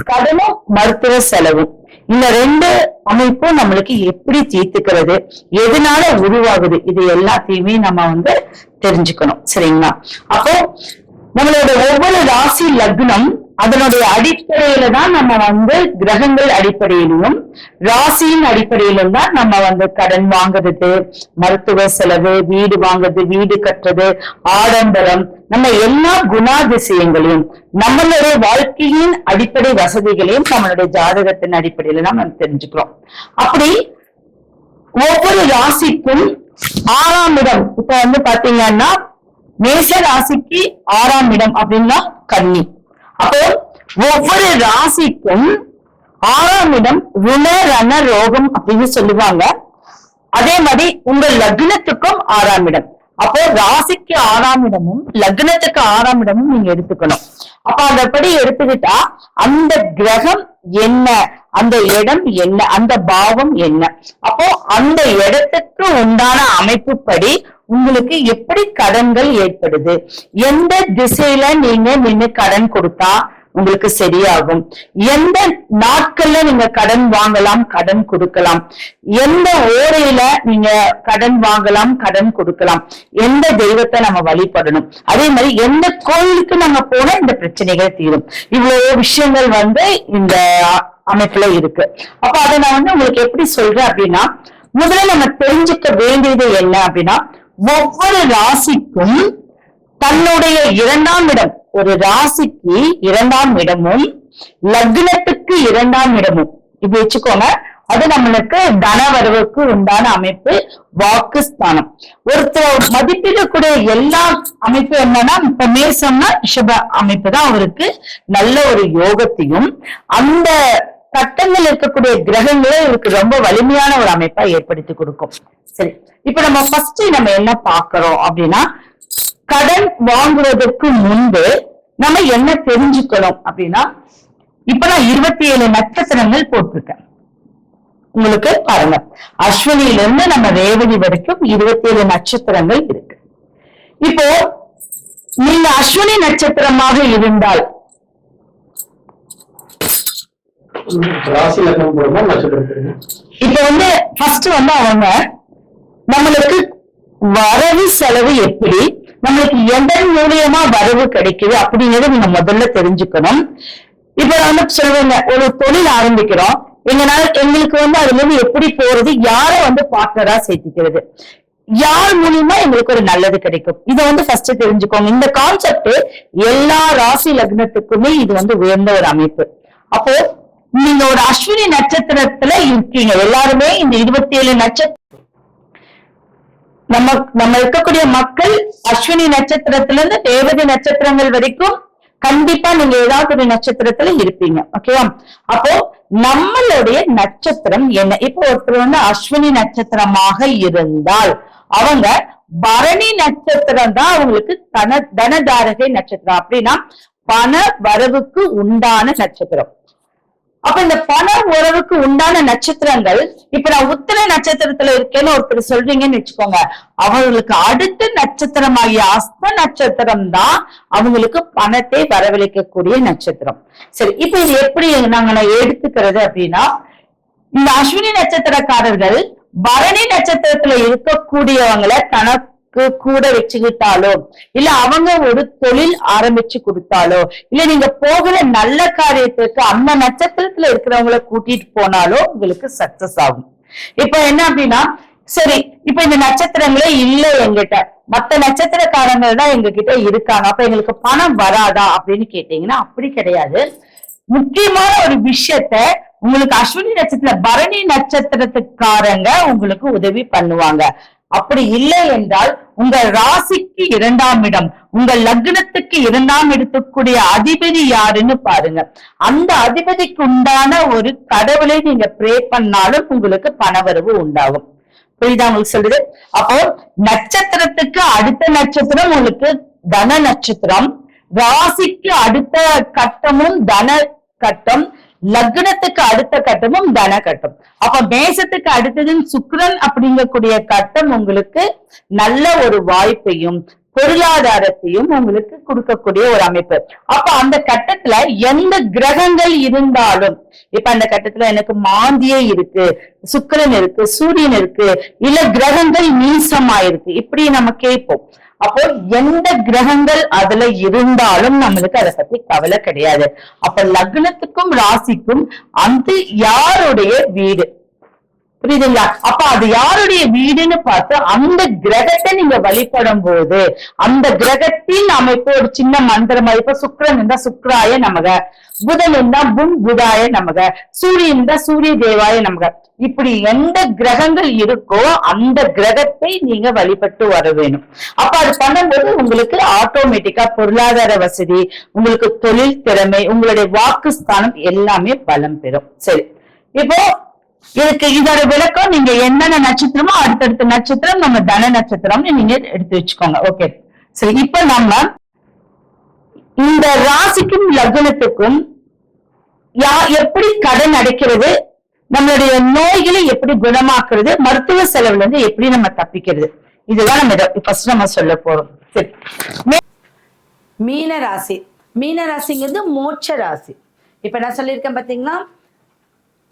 கடனும் மருத்துவ செலவும் இந்த ரெண்டு அமைப்பும் நம்மளுக்கு எப்படி தீர்த்துக்கிறது எதனால உருவாகுது இது எல்லாத்தையுமே நம்ம வந்து தெரிஞ்சுக்கணும். சரிங்களா? அப்போ நம்மளோட ஒவ்வொரு ராசி லக்னம் அதனுடைய அடிப்படையில தான் நம்ம வந்து கிரகங்கள் அடிப்படையிலும் ராசியின் அடிப்படையிலும் தான் நம்ம வந்து கடன் வாங்குறது மருத்துவ செலவு வீடு வாங்குறது வீடு கட்டுறது ஆடம்பரம் நம்ம எல்லா குணாதிசயங்களையும் நம்மளுடைய வாழ்க்கையின் அடிப்படை வசதிகளையும் நம்மளுடைய ஜாதகத்தின் அடிப்படையில தான் நம்ம தெரிஞ்சுக்கிறோம். அப்படி ஒவ்வொரு ராசிக்கும் ஆறாம் இடம். இப்ப வந்து பாத்தீங்கன்னா மேஷ ராசிக்கு ஆறாம் இடம் அப்படின்னா கன்னி. அப்போ ஒவ்வொரு ராசிக்கும் ஆறாம் இடம் ருண ரண ரோகம் அப்படின்னு சொல்லுவாங்க. அதே மாதிரி உங்க லக்னத்துக்கும் ஆறாம் இடம். அப்போ ராசிக்கு ஆறாம் இடமும் லக்னத்துக்கு ஆறாம் இடமும் நீங்க எடுத்துக்கணும். அப்ப அதப்படி எடுத்துக்கிட்டா அந்த கிரகம் என்ன? அந்த இடம் என்ன? அந்த பாவம் என்ன? அப்போ அந்த இடத்துக்கு உண்டான அமைப்புப்படி உங்களுக்கு எப்படி கடன்கள் ஏற்படுது? எந்த திசையில நீங்க நின்னு கடன் கொடுத்தா உங்களுக்கு சரியாகும்? எந்த நாட்கள்ல நீங்க கடன் வாங்கலாம் கடன் கொடுக்கலாம்? எந்த ஓரையில நீங்க கடன் வாங்கலாம் கடன் கொடுக்கலாம்? எந்த தெய்வத்தை நம்ம வழிபடணும்? அதே மாதிரி எந்த கோயிலுக்கு நம்ம போனா இந்த பிரச்சனைகள் தீரும். இவ்வளவு விஷயங்கள் வந்து இந்த அமைப்புல இருக்கு. அப்ப அதை நான் வந்து உங்களுக்கு எப்படி சொல்றேன் அப்படின்னா முதல்ல நம்ம தெரிஞ்சுக்க வேண்டியது என்ன அப்படின்னா ஒவ்வொரு ராசிக்கும் தன்னுடைய இரண்டாம் இடம். ஒரு ராசிக்கு இரண்டாம் இடமும் லக்னத்துக்கு இரண்டாம் இடமும். இப்படி வச்சுக்கோங்க. அது நம்மளுக்கு தனவரவுக்கு உண்டான அமைப்பு வாக்குஸ்தானம். ஒருத்தர் மதிப்பிடக்கூடிய எல்லா அமைப்பு என்னன்னா இப்ப மேசம்னா ரிஷப அமைப்பு தான் அவருக்கு. நல்ல ஒரு யோகத்தையும் அந்த கட்டங்கள் இருக்கக்கூடிய கிரகங்களே இவருக்கு ரொம்ப வலிமையான ஒரு அமைப்பா ஏற்படுத்தி கொடுக்கும். சரி இப்ப நம்ம ஃபர்ஸ்ட் நம்ம என்ன பாக்குறோம் அப்படின்னா கடன் வாங்குவதற்கு முன்பு நம்ம என்ன தெரிஞ்சுக்கணும் அப்படின்னா இப்ப நான் இருபத்தி ஏழு நட்சத்திரங்கள் போட்டிருக்கேன். உங்களுக்கு பாருங்க. அஸ்வினியிலிருந்து நம்ம ரேவதி வரைக்கும் இருபத்தி ஏழு நட்சத்திரங்கள் இருக்கு. இப்போ நீங்க அஸ்வினி நட்சத்திரமாக இருந்தால் ராசி லக்னம் போடுமா நட்சத்திரம் போடுமா இப்ப வந்து ஃபர்ஸ்ட் வந்து அவங்க நம்மளுக்கு வரவு செலவு எப்படி? நம்மளுக்கு எதன் மூலியமா வரவு கிடைக்குது அப்படிங்கறத நீங்க முதல்ல தெரிஞ்சுக்கணும். இப்ப வந்து சொல்லுவாங்க ஒரு தொழில் ஆரம்பிக்கிறோம். எங்கனால எங்களுக்கு வந்து அதுல இருந்து எப்படி போறது? யாரை வந்து பார்ட்னரா சேர்த்திக்கிறது? யார் மூலியமா எங்களுக்கு ஒரு நல்லது கிடைக்கும்? இதை வந்து ஃபர்ஸ்ட் தெரிஞ்சுக்கோங்க. இந்த கான்செப்ட் எல்லா ராசி லக்னத்துக்குமே இது வந்து உயர்ந்த ஒரு அமைப்பு. அப்போ நீங்க ஒரு அஸ்வினி நட்சத்திரத்துல இருக்கீங்க. எல்லாருமே இந்த இருபத்தி ஏழு நட்சத்திரம் நம்ம நம்ம இருக்கக்கூடிய மக்கள் அஸ்வினி நட்சத்திரத்துல இருந்து தேவதை நட்சத்திரங்கள் வரைக்கும் கண்டிப்பா நீங்க ஏதாவது ஒரு நட்சத்திரத்துல இருப்பீங்க. ஓகேவா அப்போ நம்மளுடைய நட்சத்திரம் என்ன? இப்போ ஒருத்தர் வந்து அஸ்வினி நட்சத்திரமாக இருந்தால் அவங்க பரணி நட்சத்திரம் தான் அவங்களுக்கு தன தனதாரகை நட்சத்திரம். அப்படின்னா பண வரவுக்கு உண்டான நட்சத்திரம். அப்ப இந்த பண உறவுக்கு உண்டான நட்சத்திரங்கள் இப்ப நான் உத்திர நட்சத்திரத்துல இருக்கேன்னு ஒருத்தர் சொல்றீங்கன்னு வச்சுக்கோங்க. அவங்களுக்கு அடுத்த நட்சத்திரமாகிய அஸ்த நட்சத்திரம் தான் அவங்களுக்கு பணத்தை வரவழைக்கக்கூடிய நட்சத்திரம். சரி இப்ப இது எப்படி நாங்க நான் எடுத்துக்கிறது அப்படின்னா இந்த அஸ்வினி நட்சத்திரக்காரர்கள் பரணி நட்சத்திரத்துல இருக்கக்கூடியவங்களை தனக்கு கூட வச்சுக்கிட்டாலோ இல்ல அவங்க ஒரு தொழில் ஆரம்பிச்சு கொடுத்தாலோ இல்ல நீங்க போகிற நல்ல காரியத்துக்கு அந்த நட்சத்திரத்துல இருக்கிறவங்கள கூட்டிட்டு போனாலோ உங்களுக்கு சக்சஸ் ஆகும். இப்ப என்ன அப்படின்னா சரி இப்ப இந்த நட்சத்திரங்களே இல்ல எங்கிட்ட மத்த நட்சத்திரக்காரங்க தான் எங்க கிட்ட இருக்காங்க. அப்ப எங்களுக்கு பணம் வராதா அப்படின்னு கேட்டீங்கன்னா அப்படி கிடையாது. முக்கியமான ஒரு விஷயத்த உங்களுக்கு அஸ்வினி நட்சத்திர பரணி நட்சத்திரத்துக்காரங்க உங்களுக்கு உதவி பண்ணுவாங்க. அப்படி இல்லை என்றால் உங்க ராசிக்கு இரண்டாம் இடம் உங்க லக்னத்துக்கு இரண்டாம் இடத்துக்குரிய அதிபதி யாருன்னு பாருங்க. அந்த அதிபதிக்கு உண்டான ஒரு கடவுளை நீங்க ப்ரே பண்ணாலும் உங்களுக்கு பணவரவு உண்டாகும். புரியுதா உங்களுக்கு சொல்றது அப்போ நட்சத்திரத்துக்கு அடுத்த நட்சத்திரம் உங்களுக்கு தன நட்சத்திரம் ராசிக்கு அடுத்த கட்டமும் தன கட்டம் லக்னத்துக்கு அடுத்த கட்டமும் தன கட்டம். அப்ப மேசத்துக்கு அடுத்தது சுக்ரன் அப்படிங்கக்கூடிய கட்டம் உங்களுக்கு நல்ல ஒரு வாய்ப்பையும் பொருளாதாரத்தையும் உங்களுக்கு கொடுக்கக்கூடிய ஒரு அமைப்பு. அப்ப அந்த கட்டத்துல எந்த கிரகங்கள் இருந்தாலும் இப்ப அந்த கட்டத்துல எனக்கு மாந்தியே இருக்கு சுக்கரன் இருக்கு சூரியன் இருக்கு இல்ல கிரகங்கள் நீசமாயிருக்கு இப்படி நம்ம கேட்போம். அப்போ எந்த கிரகங்கள் அதுல இருந்தாலும் நம்மளுக்கு அதை பத்தி கவலை கிடையாது. அப்ப லக்னத்துக்கும் ராசிக்கும் அந்த யாருடைய வீடு? புரியுதுங்களா? அப்ப அது யாருடைய வீடுன்னு பார்த்து அந்த கிரகத்தை நீங்க வழிபடும் போது அந்த கிரகத்தின் அமைப்பு ஒரு சின்ன மந்திரம் இப்ப சுக்கரன் இருந்தா சுக்ராய நமக புதன் இருந்தா புன் புதாய நமக சூரியன் இருந்தா சூரிய தேவாய நமக. இப்படி எந்த கிரகங்கள் இருக்கோ அந்த கிரகத்தை நீங்க வழிபட்டு வர வேணும். அப்ப அது பண்ணும்போது உங்களுக்கு ஆட்டோமேட்டிக்கா பொருளாதார வசதி உங்களுக்கு தொழில் திறமை உங்களுடைய வாக்கு ஸ்தானம் எல்லாமே பலம் பெறும். சரி. இப்போ இதுக்கு இதோட விளக்கம் நீங்க என்னென்ன நட்சத்திரமோ அடுத்தடுத்த நட்சத்திரம் நம்ம தன நட்சத்திரம்னு நீங்க எடுத்து வச்சுக்கோங்க. ஓகே சரி இப்ப நம்ம இந்த ராசிக்கும் லக்னத்துக்கும் யா எப்படி கடன் அடைக்கிறது நம்மளுடைய நோய்களை எப்படி குணமாக்குறது மருத்துவ செலவுல இருந்து எப்படி நம்ம தப்பிக்கிறது. இதுதான் நம்ம ஃபர்ஸ்ட் நம்ம சொல்ல போறோம். சரி. மீன ராசி மீன ராசிங்கிறது மோட்ச ராசி. இப்ப நான் சொல்லியிருக்கேன் பாத்தீங்கன்னா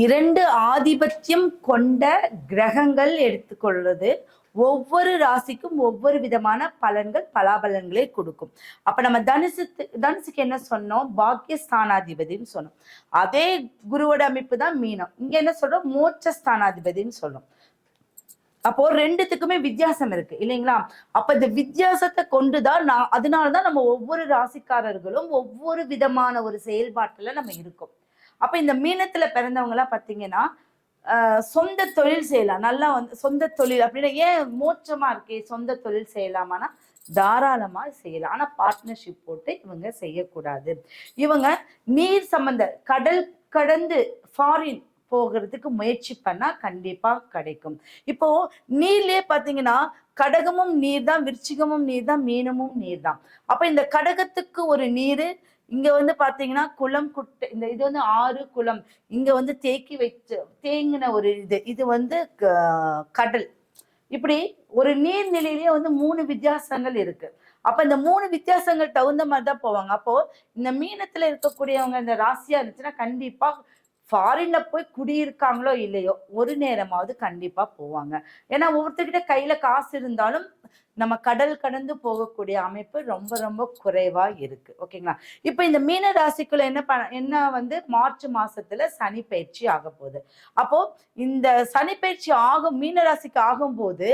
இரண்டு ஆதிபத்தியம் கொண்ட கிரகங்கள் எடுத்துக்கொள்வது ஒவ்வொரு ராசிக்கும் ஒவ்வொரு விதமான பலன்கள் பலாபலன்களை கொடுக்கும். அப்ப நம்ம தனுசு தனுசுக்கு என்ன சொன்னோம்? பாக்கியஸ்தானாதிபதினு சொன்னோம். அதே குருவோட அமைப்பு தான் மீனம். இங்க என்ன சொல்றோம்? மோட்சஸ்தானாதிபதினு சொல்றோம். அப்போ ரெண்டுத்துக்குமே வித்தியாசம் இருக்கு இல்லைங்களா? அப்ப இந்த வித்தியாசத்தை கொண்டுதான் நான் அதனாலதான் நம்ம ஒவ்வொரு ராசிக்காரர்களும் ஒவ்வொரு விதமான ஒரு செயல்பாட்டுல நம்ம இருக்கோம். அப்ப இந்த மீனத்துல பிறந்தவங்க எல்லாம் பாத்தீங்கன்னா சொந்த தொழில் செய்யலாம். நல்லா வந்து சொந்த தொழில் அப்படின்னா ஏன் மோட்சமா இருக்கே சொந்த தொழில் செய்யலாமான்னா தாராளமா செய்யலாம். ஆனா பார்ட்னர்ஷிப் போட்டு இவங்க செய்யக்கூடாது. இவங்க நீர் சம்பந்த கடல் கடந்து ஃபாரின் போகிறதுக்கு முயற்சி பண்ணா கண்டிப்பா கிடைக்கும். இப்போ நீர்லயே பாத்தீங்கன்னா கடகமும் நீர் தான் விருச்சிகமும் நீர் தான் மீனமும் நீர் தான் அப்ப இந்த கடகத்துக்கு ஒரு நீர் இங்க வந்து பாத்தீங்கன்னா குளம் குட்டை இந்த இது வந்து ஆறு குளம். இங்க வந்து தேக்கி வச்சு தேங்கின ஒரு இது. இது வந்து க- கடல். இப்படி ஒரு நீர்நிலையிலேயே வந்து மூணு வித்தியாசங்கள் இருக்கு. அப்ப இந்த மூணு வித்தியாசங்கள் தகுந்த மாதிரி தான் போவாங்க. அப்போ இந்த மீனத்துல இருக்கக்கூடியவங்க இந்த ராசியா இருந்துச்சுன்னா கண்டிப்பா ஃபாரின்ல போய் குடியிருக்காங்களோ இல்லையோ ஒரு நேரமாவது கண்டிப்பா போவாங்க. ஏன்னா ஒவ்வொருத்தர்கிட்ட கையில காசு இருந்தாலும் நம்ம கடல் கடந்து போகக்கூடிய அமைப்பு ரொம்ப ரொம்ப குறைவா இருக்கு. ஓகேங்களா? இப்போ இந்த மீன ராசிக்குள்ள என்ன பண்ண என்ன வந்து மார்ச் மாசத்துல சனி பயிற்சி ஆக போகுது. அப்போ இந்த சனி பயிற்சி ஆகும் மீன ராசிக்கு ஆகும்போது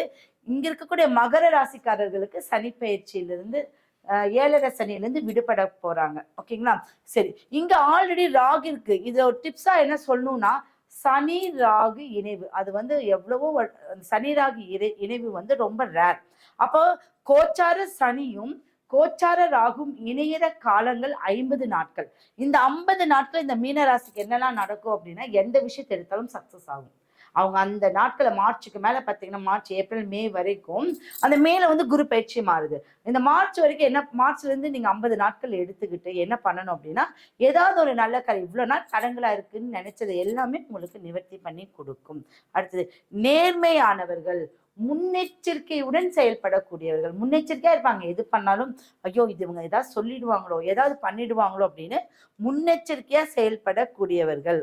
இங்க இருக்கக்கூடிய மகர ராசிக்காரர்களுக்கு சனி பயிற்சியிலிருந்து ஏழரை சனியிலிருந்து விடுபட போறாங்க. ஓகேங்களா? சரி. இங்க ஆல்ரெடி ராகு இருக்கு. இது ஒரு டிப்ஸா என்ன சொல்லணும்னா சனி ராகு இணைவு. அது வந்து எவ்வளவோ சனி ராகு இணை- இணைவு வந்து ரொம்ப ரேர் அப்போ கோச்சார சனியும் கோச்சார ராகும் இணையிற காலங்கள் ஐம்பது நாட்கள். இந்த ஐம்பது நாட்கள் இந்த மீனராசிக்கு என்னெல்லாம் நடக்கும் அப்படின்னா எந்த விஷயத்தை எடுத்தாலும் சக்சஸ் ஆகும். அவங்க அந்த நாட்களை மார்ச்சுக்கு மேலே பார்த்தீங்கன்னா மார்ச் ஏப்ரல் மே வரைக்கும் அந்த மேல வந்து குரு பயிற்சி மாறுது. இந்த மார்ச் வரைக்கும் என்ன மார்ச்லேருந்து நீங்கள் ஐம்பது நாட்கள் எடுத்துக்கிட்டு என்ன பண்ணணும் அப்படின்னா ஏதாவது ஒரு நல்ல கலை இவ்வளோ நாள் கடங்களாக இருக்குன்னு நினைச்சது எல்லாமே உங்களுக்கு நிவர்த்தி பண்ணி கொடுக்கும். அடுத்தது நேர்மையானவர்கள் முன்னெச்சரிக்கையுடன் செயல்படக்கூடியவர்கள். முன்னெச்சரிக்கையா இருப்பாங்க. எது பண்ணாலும் ஐயோ இது இவங்க ஏதாவது சொல்லிடுவாங்களோ ஏதாவது பண்ணிடுவாங்களோ அப்படின்னு முன்னெச்சரிக்கையா செயல்படக்கூடியவர்கள்.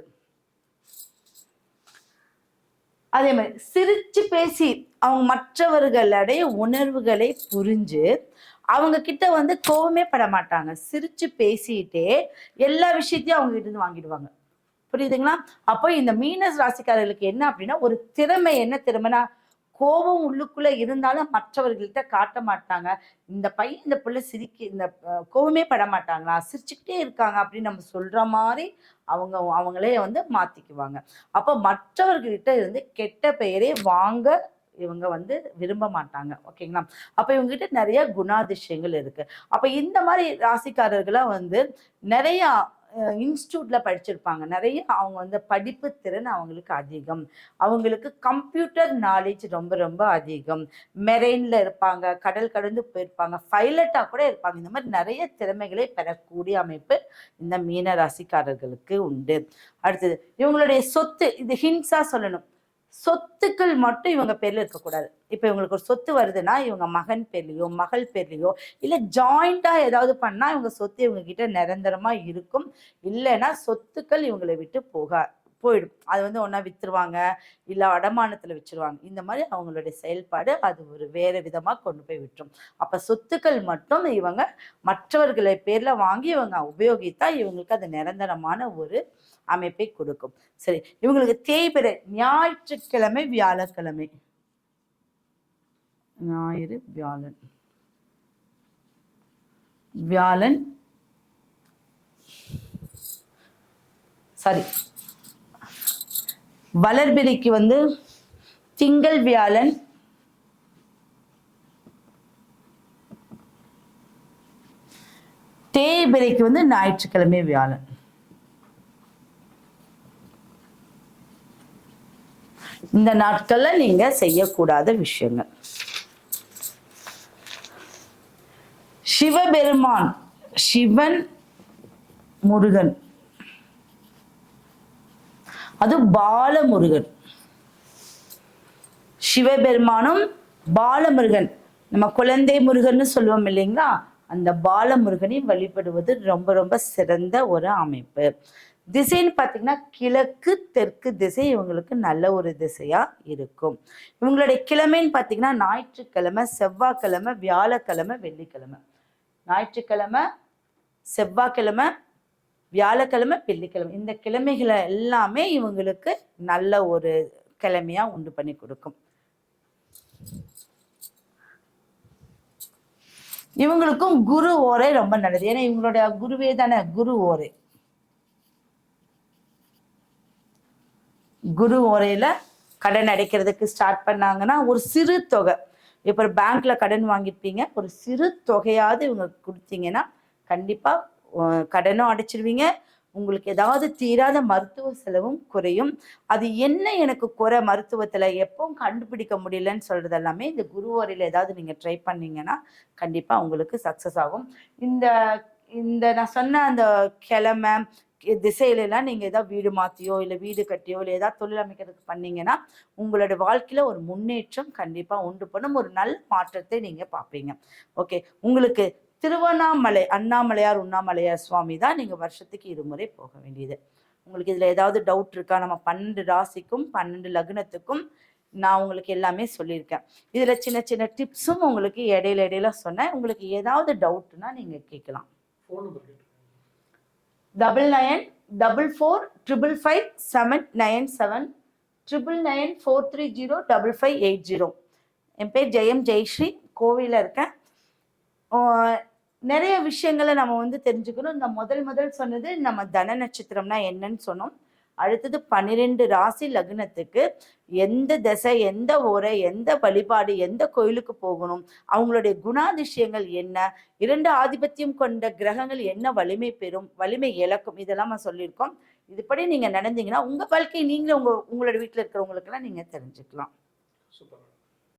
அதே மாதிரி சிரித்து பேசி அவங்க மற்றவர்களுடைய உணர்வுகளை புரிஞ்சு அவங்க கிட்ட வந்து கோவமே பட மாட்டாங்க. சிரித்து பேசிட்டே எல்லா விஷயத்தையும் அவங்க கிட்ட இருந்து வாங்கிடுவாங்க. புரியுதுங்களா? அப்போ இந்த மீனஸ் ராசிக்காரர்களுக்கு என்ன அப்படின்னா ஒரு திறமை என்ன? திறமைனா கோபம் உள்ளுக்குள்ள இருந்தாலும் மற்றவர்கள்ட்ட காட்ட மாட்டாங்க. இந்த பையன் இந்த பிள்ளை சிரிக்க இந்த கோபமே கோவமே பட மாட்டாங்களா? சிரிச்சுக்கிட்டே இருக்காங்க அப்படின்னு நம்ம சொல்ற மாதிரி அவங்க அவங்களே வந்து மாத்திக்குவாங்க. அப்போ மற்றவர்கள்கிட்ட இருந்து கெட்ட பெயரே வாங்க இவங்க வந்து விரும்ப மாட்டாங்க. ஓகேங்களா? அப்போ இவங்ககிட்ட நிறைய குணாதிசயங்கள் இருக்கு. அப்போ இந்த மாதிரி ராசிக்காரர்களா வந்து நிறையா இன்ஸ்டியூட்டில் படிச்சிருப்பாங்க. நிறைய அவங்க வந்து படிப்பு திறன் அவங்களுக்கு அதிகம். அவங்களுக்கு கம்ப்யூட்டர் நாலேஜ் ரொம்ப ரொம்ப அதிகம். மெரெயினில் இருப்பாங்க கடல் கடந்து போயிருப்பாங்க பைலட்டாக கூட இருப்பாங்க. இந்த மாதிரி நிறைய திறமைகளை பெறக்கூடிய அமைப்பு இந்த மீன ராசிக்காரர்களுக்கு உண்டு. அடுத்தது இவங்களுடைய சொத்து இது ஹின்ஸாக சொல்லணும். சொத்துக்கள் மட்டும் இவங்க பேர்ல இருக்கக்கூடாது. இப்ப இவங்களுக்கு ஒரு சொத்து வருதுன்னா இவங்க மகன் பேர்லயோ மகள் பேர்லயோ இல்ல ஜாயிண்டா ஏதாவது பண்ணா இவங்க சொத்து இவங்க கிட்ட நிரந்தரமா இருக்கும். இல்லைன்னா சொத்துக்கள் இவங்களை விட்டு போகாது போயிடும். அது வந்து ஒன்றா விற்றுருவாங்க இல்லை அடமானத்தில் வச்சுருவாங்க இந்த மாதிரி அவங்களுடைய செயல்பாடு அது ஒரு வேறு விதமாக கொண்டு போய் விட்டுரும். அப்போ சொத்துக்கள் மட்டும் இவங்க மற்றவர்களை பேரில் வாங்கி இவங்க உபயோகித்தா இவங்களுக்கு அது நிரந்தரமான ஒரு அமைப்பை கொடுக்கும். சரி இவங்களுக்கு தேய்பிறை ஞாயிற்றுக்கிழமை வியாழக்கிழமை. ஞாயிறு வியாழன். வியாழன். சாரி. வளர்பிரிக்கு வந்து திங்கள் வியாழன். தேய்பிரைக்கு வந்து ஞாயிற்றுக்கிழமை வியாழன். இந்த நாட்கள்ல நீங்க செய்யக்கூடாத விஷயங்கள். சிவபெருமான் சிவன் முருகன். அது பாலமுருகன். சிவபெருமானும் பாலமுருகன். நம்ம குழந்தை முருகன்னு சொல்லுவோம் இல்லைங்களா? அந்த பாலமுருகனை வழிபடுவது ரொம்ப ரொம்ப சிறந்த ஒரு அமைப்பு. திசைன்னு பார்த்தீங்கன்னா கிழக்கு தெற்கு திசை இவங்களுக்கு நல்ல ஒரு திசையா இருக்கும். இவங்களுடைய கிழமைன்னு பார்த்தீங்கன்னா ஞாயிற்றுக்கிழமை செவ்வாய்க்கிழமை வியாழக்கிழமை வெள்ளிக்கிழமை. ஞாயிற்றுக்கிழமை செவ்வாய்க்கிழமை வியாழக்கிழமை வெள்ளிக்கிழமை. இந்த கிழமைகளை எல்லாமே இவங்களுக்கு நல்ல ஒரு கிழமையா உண்டு பண்ணி கொடுக்கும். இவங்களுக்கும் குரு ஓரை ரொம்ப நல்லது. ஏன்னா இவங்களுடைய குருவே தானே குரு ஓரை. குரு ஓரையில கடன் அடைக்கிறதுக்கு ஸ்டார்ட் பண்ணாங்கன்னா ஒரு சிறு தொகை. இப்போ பேங்க்கில் பேங்க்ல கடன் வாங்கியிருப்பீங்க. ஒரு சிறு தொகையாவது இவங்க கொடுத்தீங்கன்னா கண்டிப்பா கடனும் அடைச்சிருவீங்க. உங்களுக்கு ஏதாவது தீராத மருத்துவ செலவும் குறையும். அது என்ன எனக்கு குறை மருத்துவத்தில்? எப்பவும் கண்டுபிடிக்க முடியலன்னு சொல்கிறது எல்லாமே இந்த குருவாரியில் ஏதாவது நீங்கள் ட்ரை பண்ணீங்கன்னா கண்டிப்பாக உங்களுக்கு சக்ஸஸ் ஆகும். இந்த இந்த நான் சொன்ன அந்த கிழமை திசையிலலாம் நீங்கள் ஏதாவது வீடு மாற்றியோ இல்லை வீடு கட்டியோ இல்லை ஏதாவது தொழில் அமைக்கிறதுக்கு பண்ணீங்கன்னா உங்களோட வாழ்க்கையில் ஒரு முன்னேற்றம் கண்டிப்பாக உண்டு பண்ணும். ஒரு நல்ல மாற்றத்தை நீங்கள் பார்ப்பீங்க. ஓகே உங்களுக்கு திருவண்ணாமலை அண்ணாமலையார் உண்ணாமலையார் சுவாமி தான் நீங்க வருஷத்துக்கு இருமுறை போக வேண்டியது. உங்களுக்கு இதுல ஏதாவது டவுட் இருக்கா? நம்ம பன்னெண்டு ராசிக்கும் பன்னெண்டு லக்னத்துக்கும் நான் உங்களுக்கு எல்லாமே சொல்லியிருக்கேன். இதுல சின்ன சின்ன டிப்ஸும் உங்களுக்கு இடையில இடையில சொன்னேன். உங்களுக்கு ஏதாவது டவுட்னா நீங்க கேட்கலாம். Double nine double four triple five seven nine seven triple nine four three zero double five eight zero என் பேர் ஜெயம் ஜெயஸ்ரீ. கோவிலில் இருக்கேன். நிறைய விஷயங்களை நம்ம வந்து தெரிஞ்சுக்கணும். இந்த முதல் முதல் சொன்னது நம்ம தன நட்சத்திரம்னா என்னன்னு சொன்னோம். அடுத்தது பன்னிரெண்டு ராசி லக்னத்துக்கு எந்த திசை எந்த உரை எந்த வழிபாடு எந்த கோயிலுக்கு போகணும் அவங்களுடைய குணாதிசயங்கள் என்ன இரண்டு ஆதிபத்தியம் கொண்ட கிரகங்கள் என்ன வலிமை பெறும் வலிமை இழக்கும் இதெல்லாம் நம்ம சொல்லியிருக்கோம். இதுபடி நீங்க நடந்தீங்கன்னா உங்க வாழ்க்கை நீங்களே உங்க உங்களோட வீட்டில் இருக்கிறவங்களுக்கெல்லாம் நீங்க தெரிஞ்சுக்கலாம். சூப்பர்.